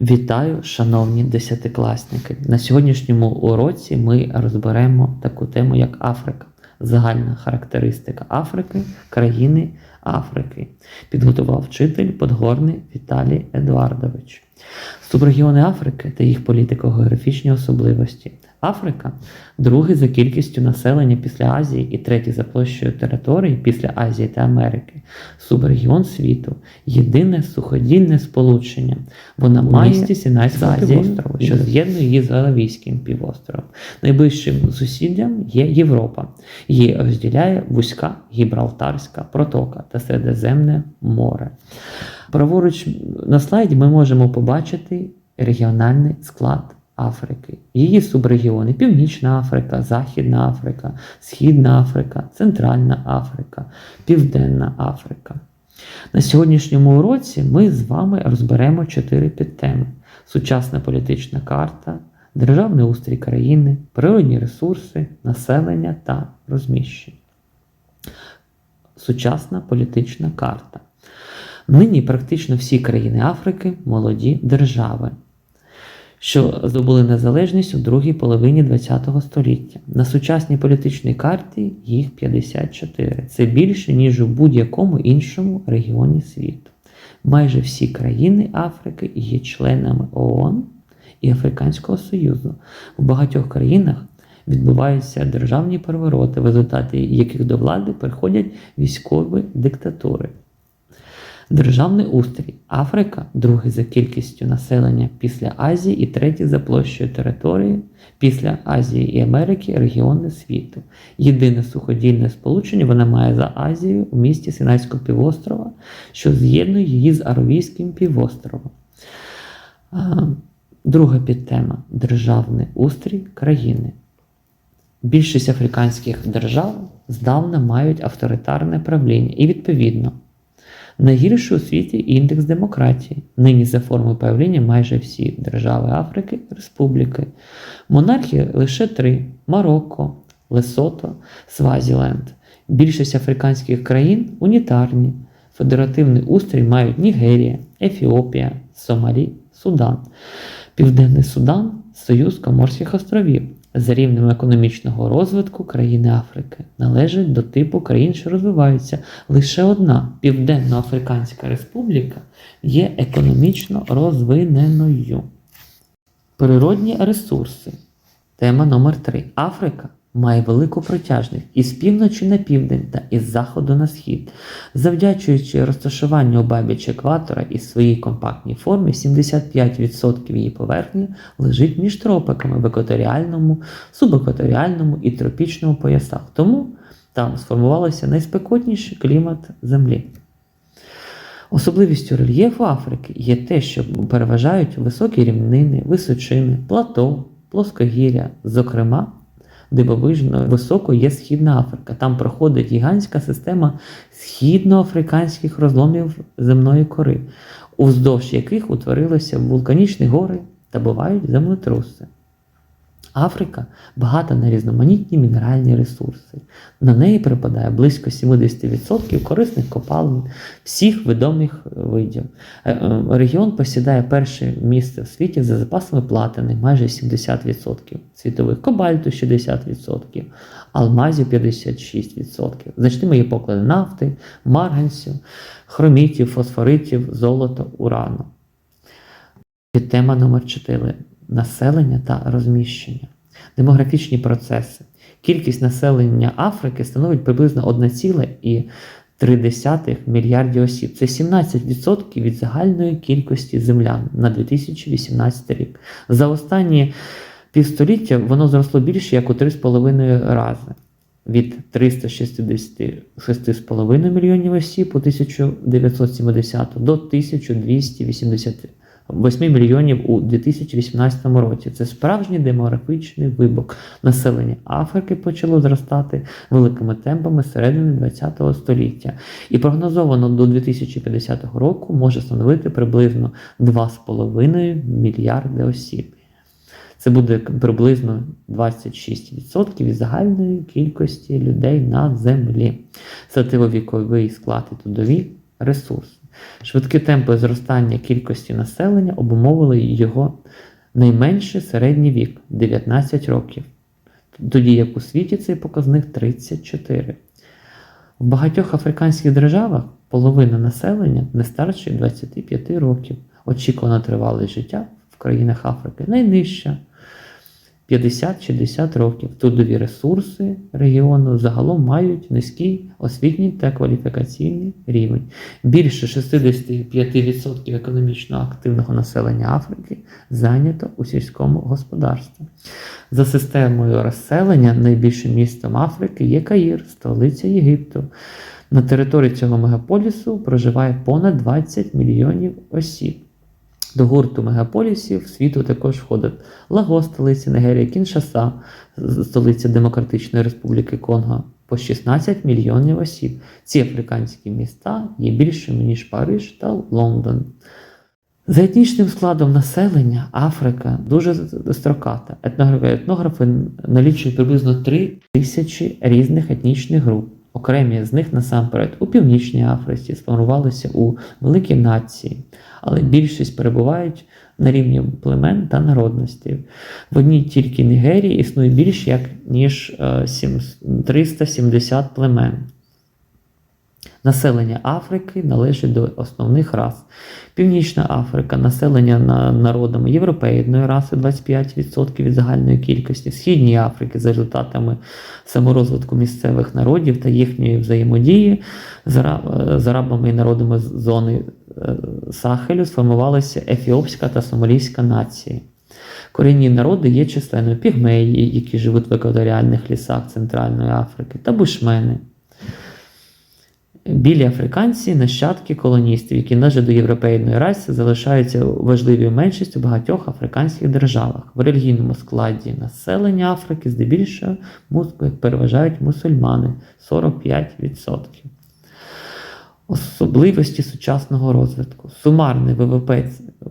Вітаю, шановні десятикласники! На сьогоднішньому уроці ми розберемо таку тему, як Африка. Загальна характеристика Африки, країни Африки. Підготував вчитель Подгорний Віталій Едуардович. Субрегіони Африки та їх політико-географічні особливості. Африка другий за кількістю населення після Азії і третій за площею території після Азії та Америки. Субрегіон світу єдине суходільне сполучення. Вона має місті Сінайського Азії. півострова, що з'єднує її з Аравійським півостровом. Найближчим сусіддям є Європа. Її розділяє вузька Гібралтарська протока та Середземне море. Праворуч на слайді ми можемо побачити регіональний склад Африки. Її субрегіони Північна Африка, Західна Африка, Східна Африка, Центральна Африка, Південна Африка. На сьогоднішньому уроці ми з вами розберемо чотири підтеми: сучасна політична карта, державний устрій країни, природні ресурси, населення та розміщення. Сучасна політична карта. Нині практично всі країни Африки молоді держави, що здобули незалежність у другій половині ХХ століття. На сучасній політичній карті їх 54. Це більше, ніж у будь-якому іншому регіоні світу. Майже всі країни Африки є членами ООН і Африканського Союзу. У багатьох країнах відбуваються державні перевороти, в результаті яких до влади приходять військові диктатури. Державний устрій Африка, другий за кількістю населення після Азії і третій за площею території після Азії і Америки регіони світу. Єдине суходільне сполучення вона має за Азією у місті Синайського півострова, що з'єднує її з Аравійським півостровом. Друга підтема державний устрій країни. Більшість африканських держав здавна мають авторитарне правління і відповідно. Найгірший у світі індекс демократії. Нині за формою правління майже всі держави Африки республіки. Монархії лише три: Марокко, Лесото, Свазіленд. Більшість африканських країн унітарні. Федеративний устрій мають Нігерія, Ефіопія, Сомалі, Судан. Південний Судан Союз Коморських островів. За рівнем економічного розвитку країни Африки належать до типу країн, що розвиваються. Лише одна Південно-Африканська Республіка є економічно розвиненою. Природні ресурси. Тема номер 3 Африка має велику протяжність із півночі на південь та із заходу на схід. Завдячуючи розташуванню обабіч екватора і своїй компактній формі, 75% її поверхні лежить між тропиками в екваторіальному, субекваторіальному і тропічному поясах. Тому там сформувався найспекотніший клімат Землі. Особливістю рельєфу Африки є те, що переважають високі рівнини, височини, плато, плоскогір'я, зокрема, дивовижно високо є Східна Африка. Там проходить гігантська система східноафриканських розломів земної кори, уздовж яких утворилися вулканічні гори та бувають землетруси. Африка багата на різноманітні мінеральні ресурси. На неї припадає близько 70% корисних копалин всіх відомих видів. Е, е, Регіон посідає перше місце в світі за запасами платини майже 70%, світових кобальту 60%, алмазів 56%. Значними є поклади нафти, марганцю, хромітів, фосфоритів, золота, урану. Тема номер 4 населення та розміщення. Демографічні процеси. Кількість населення Африки становить приблизно 1,3 мільярдів осіб. Це 17% від загальної кількості землян на 2018 рік. За останні півстоліття воно зросло більше як у 3,5 рази. Від 366,5 мільйонів осіб у 1970 до 1280 8 мільйонів у 2018 році. Це справжній демографічний вибух. Населення Африки почало зростати великими темпами середини ХХ століття. І прогнозовано до 2050 року може становити приблизно 2,5 мільярди осіб. Це буде приблизно 26% від загальної кількості людей на землі. Стативовіковий склад і трудові ресурси. Швидкі темпи зростання кількості населення обумовили його найменший середній вік 19 років, тоді як у світі цей показник 34. В багатьох африканських державах половина населення не старше 25 років. Очікувана тривалість життя в країнах Африки найнижча 50-60 років. Трудові ресурси регіону загалом мають низький освітній та кваліфікаційний рівень. Більше 65% економічно активного населення Африки зайнято у сільському господарстві. За системою розселення найбільшим містом Африки є Каїр, столиця Єгипту. На території цього мегаполісу проживає понад 20 мільйонів осіб. До гурту мегаполісів світу також входить Лагос, столиця Нігерії, Кіншаса, столиця Демократичної Республіки Конго, по 16 мільйонів осіб. Ці африканські міста є більшими, ніж Париж та Лондон. За етнічним складом населення Африка дуже строката. Етнографи, етнографи налічують приблизно 3 тисячі різних етнічних груп. Окремі з них насамперед у Північній Африці сформувалися у великі нації, але більшість перебувають на рівні племен та народностей. В одній тільки Нігерії існує більш як ніж е, 370 племен. Населення Африки належить до основних рас. Північна Африка населення народами європейної раси 25% від загальної кількості, Східній Африки за результатами саморозвитку місцевих народів та їхньої взаємодії з ара- арабами і народами зони е, Сахелю сформувалися ефіопська та сомалійська нації. Корінні народи є численною пігмеї, які живуть в екваторіальних лісах Центральної Африки, та бушмени. Білі африканці, нащадки колоністів, які належать до європейної раси, залишаються важливою меншістю в багатьох африканських державах. В релігійному складі населення Африки здебільшого переважають мусульмани 45%. Особливості сучасного розвитку. Сумарний ВВП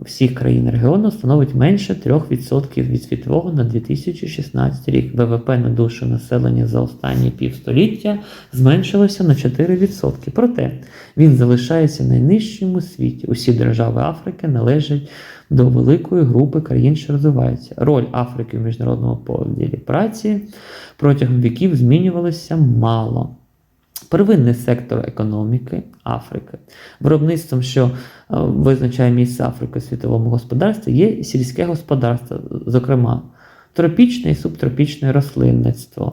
всіх країн регіону становить менше 3% від світового на 2016 рік. ВВП на душу населення за останні півстоліття зменшилося на 4%. Проте він залишається найнижчим у світі. Усі держави Африки належать до великої групи країн, що розвиваються. Роль Африки в міжнародному поділі праці протягом віків змінювалася мало. Первинний сектор економіки Африки. Виробництвом, що е, визначає місце Африки у світовому господарстві, є сільське господарство, зокрема тропічне і субтропічне рослинництво.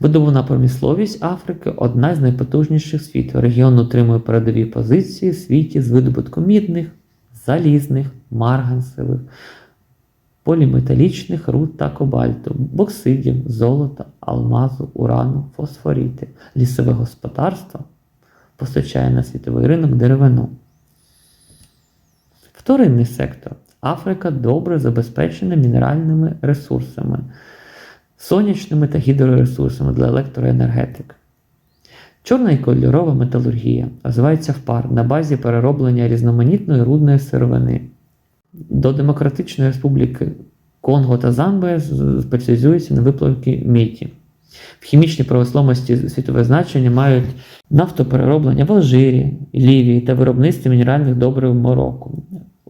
Видобувна промисловість Африки одна з найпотужніших світу. Регіон утримує передові позиції в світі з видобутку мідних, залізних, марганцевих, поліметалічних руд та кобальту, боксидів, золота, алмазу, урану, фосфоріти. Лісове господарство постачає на світовий ринок деревину. Вторинний сектор. Африка добре забезпечена мінеральними ресурсами, сонячними та гідроресурсами для електроенергетики. Чорна і кольорова металургія розвивається в пар на базі перероблення різноманітної рудної сировини. До Демократичної Республіки Конго та Замбія спеціалізуються на виплавці міді. В хімічній промисловості світове значення мають нафтоперероблення в Алжирі, Лівії та виробництві мінеральних добрив в Марокко.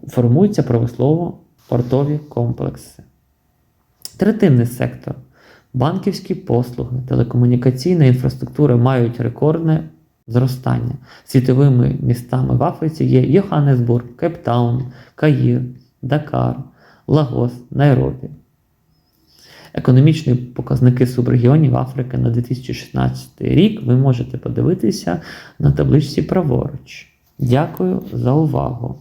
Формуються промислово-портові комплекси. Третинний сектор. Банківські послуги, телекомунікаційна інфраструктура мають рекордне зростання. Світовими містами в Африці є Йоханнесбург, Кейптаун, Каїр, Дакар, Лагос, Найробі. Економічні показники субрегіонів Африки на 2016 рік ви можете подивитися на табличці праворуч. Дякую за увагу!